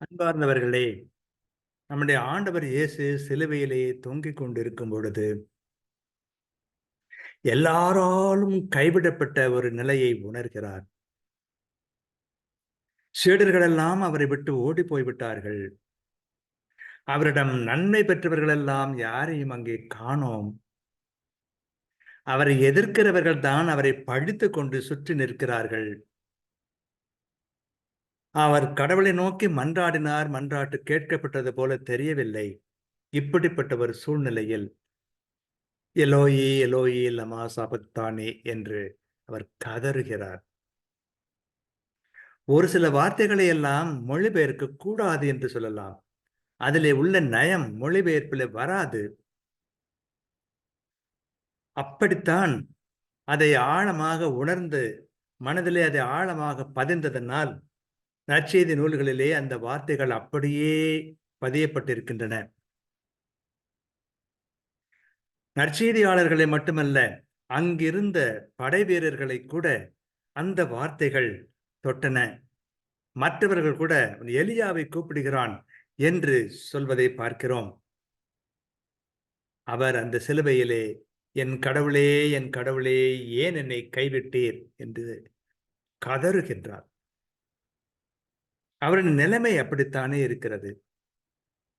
அன்பார்ந்தவர்களே நம்முடைய ஆண்டவர் இயேசு சிலுவையிலே தொங்கிக் கொண்டிருக்கும் பொழுது எல்லாராலும் கைவிடப்பட்ட ஒரு நிலையை உணர்கிறார். சீடர்கள் எல்லாம் அவரை விட்டு ஓடி போய்விட்டார்கள். அவரிடம் நன்மை பெற்றவர்கள் எல்லாம் யாரையும் அங்கே காணோம். அவரை எதிர்க்கிறவர்கள் தான் அவரை பழித்து கொண்டு சுற்றி நிற்கிறார்கள். அவர் கடவுளை நோக்கி மன்றாடினார் மன்றாட்டு கேட்கப்பட்டது போல தெரியவில்லை. இப்படிப்பட்ட ஒரு சூழ்நிலையில் எலோயி எலோயி லமா சாபத்தானே என்று அவர் கதறுகிறார். ஒரு சில வார்த்தைகளை எல்லாம் மொழிபெயர்க்க கூடாது என்று சொல்லலாம். அதிலே உள்ள நயம் மொழிபெயர்ப்பில் வராது. அப்படித்தான் அதை ஆழமாக உணர்ந்து மனதிலே அதை ஆழமாக பதிந்ததனால் நற்செய்தி நூல்களிலே அந்த வார்த்தைகள் அப்படியே பதியப்பட்டிருக்கின்றன. நற்செய்தியாளர்களை மட்டுமல்ல அங்கிருந்த படை வீரர்களை கூட அந்த வார்த்தைகள் தொட்டன. மற்றவர்கள் கூட எலியாவை கூப்பிடுகிறான் என்று சொல்வதை பார்க்கிறோம். அவர் அந்த சிலுவையிலே என் கடவுளே என் கடவுளே ஏன் என்னை கைவிட்டீர்? என்று கதறுகின்றார். அவரின் நிலைமை அப்படித்தானே இருக்கிறது?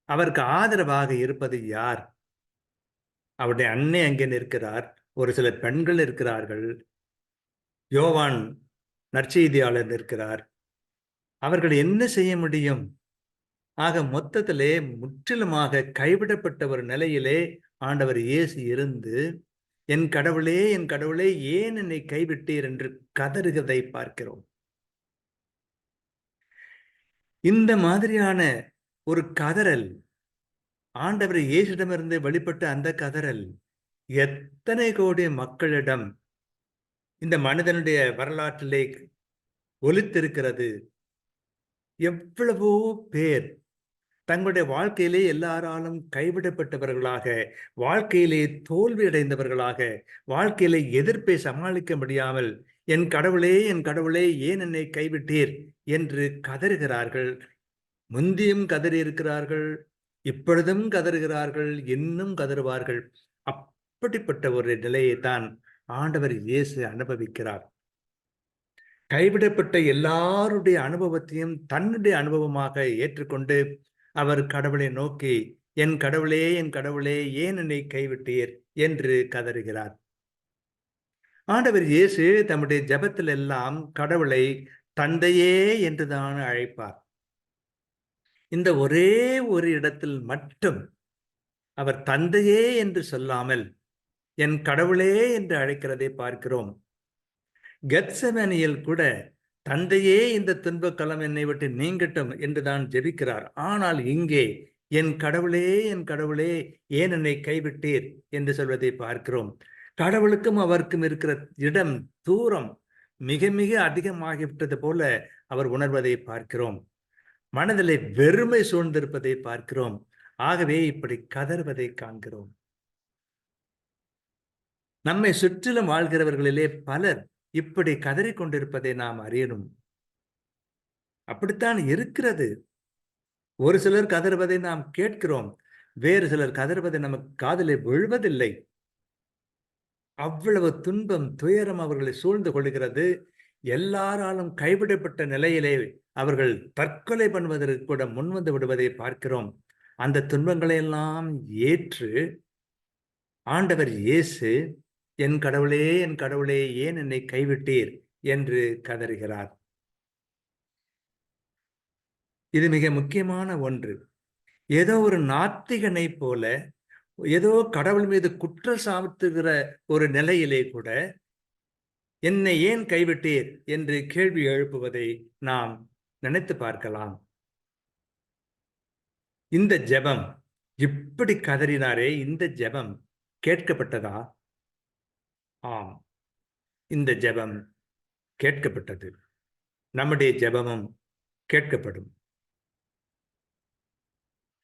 அவருக்கு ஆதரவாக இருப்பது யார்? அவருடைய அன்னை அங்கே நிற்கிறார்? ஒரு சில பெண்கள் இருக்கிறார்கள். யோவான் நற்செய்தியாளர் நிற்கிறார். அவர்கள் என்ன செய்ய முடியும்? ஆக மொத்தத்திலே முற்றிலுமாக கைவிடப்பட்ட ஒரு நிலையிலே ஆண்டவர் இயேசு இருந்து என் கடவுளே என் கடவுளே ஏன் என்னை கைவிட்டீர்? என்று கதறுகிறதை பார்க்கிறோம். இந்த மாதிரியான ஒரு கதறல் ஆண்டவர் இயேசிடமிருந்து வெளிப்பட்ட அந்த கதறல் எத்தனை கோடி மக்களிடம் இந்த மனிதனுடைய வரலாற்றிலே ஒலித்திருக்கிறது? எவ்வளவோ பேர் தங்களுடைய வாழ்க்கையிலே எல்லாராலும் கைவிடப்பட்டவர்களாக வாழ்க்கையிலே தோல்வி அடைந்தவர்களாக வாழ்க்கையிலே எதிர்ப்பை சமாளிக்க முடியாமல் என் கடவுளே என் கடவுளே ஏன் என்னை கைவிட்டீர்? என்று கதறுகிறார்கள். முந்தியும் கதறி இருக்கிறார்கள் இப்பொழுதும் கதறுகிறார்கள். இன்னும் கதறுவார்கள். அப்படிப்பட்ட ஒரு நிலையை தான் ஆண்டவர் இயேசு அனுபவிக்கிறார். கைவிடப்பட்ட எல்லாருடைய அனுபவத்தையும் தன்னுடைய அனுபவமாக ஏற்றுக்கொண்டு அவர் கடவுளை நோக்கி என் கடவுளே என் கடவுளே ஏன் என்னை கைவிட்டீர்? என்று கதறுகிறார். ஆண்டவர் இயேசு தம்முடைய ஜபத்தில் எல்லாம் கடவுளை தந்தையே என்றுதான் அழைப்பார். இந்த ஒரே ஒரு இடத்தில் மட்டும் அவர் தந்தையே என்று சொல்லாமல் என் கடவுளே என்று அழைக்கிறதை பார்க்கிறோம். கெத்சமனியில் கூட தந்தையே இந்த துன்பக்களம் என்னை விட்டு நீங்கட்டும் என்றுதான் ஜெபிக்கிறார். ஆனால் இங்கே என் கடவுளே என் கடவுளே ஏன் என்னை கைவிட்டீர்? என்று சொல்வதை பார்க்கிறோம். கடவுளுக்கும் அவருக்கும் இருக்கிற இடம் தூரம் மிக மிக அதிகமாகிவிட்டது போல அவர் உணர்வதை பார்க்கிறோம். மனதிலே வெறுமை சூழ்ந்திருப்பதை பார்க்கிறோம். ஆகவே இப்படி கதறுவதை காண்கிறோம். நம்மை சுற்றிலும் வாழ்கிறவர்களிலே பலர் இப்படி கதறி கொண்டிருப்பதை நாம் அறியணும். அப்படித்தான் இருக்கிறது. ஒரு சிலர் கதறுவதை நாம் கேட்கிறோம். வேறு சிலர் கதறுவதை நமக்கு காதலை விழுவதில்லை. அவ்வளவு துன்பம் துயரம் அவர்களை சூழ்ந்து கொள்கிறது எல்லாராலும் கைவிடப்பட்ட நிலையிலே அவர்கள் தற்கொலை பண்ணுவதற்கு கூட முன்வந்து விடுவதை பார்க்கிறோம். அந்த துன்பங்களை எல்லாம் ஏற்று ஆண்டவர் இயேசு என் கடவுளே என் கடவுளே ஏன் என்னை கைவிட்டீர்? என்று கதறுகிறார். இது மிக முக்கியமான ஒன்று. ஏதோ ஒரு நாத்திகனை போல ஏதோ கடவுள் மீது குற்றம் சாத்துகிற ஒரு நிலையிலே கூட என்னை ஏன் கைவிட்டீர் என்று கேள்வி எழுப்புவதை நாம் நினைத்து பார்க்கலாம். இந்த ஜெபம் இப்படி கதறினாரே இந்த ஜெபம் கேட்கப்பட்டதா? ஆம் இந்த ஜெபம் கேட்கப்பட்டது. நம்முடைய ஜெபமும் கேட்கப்படும்.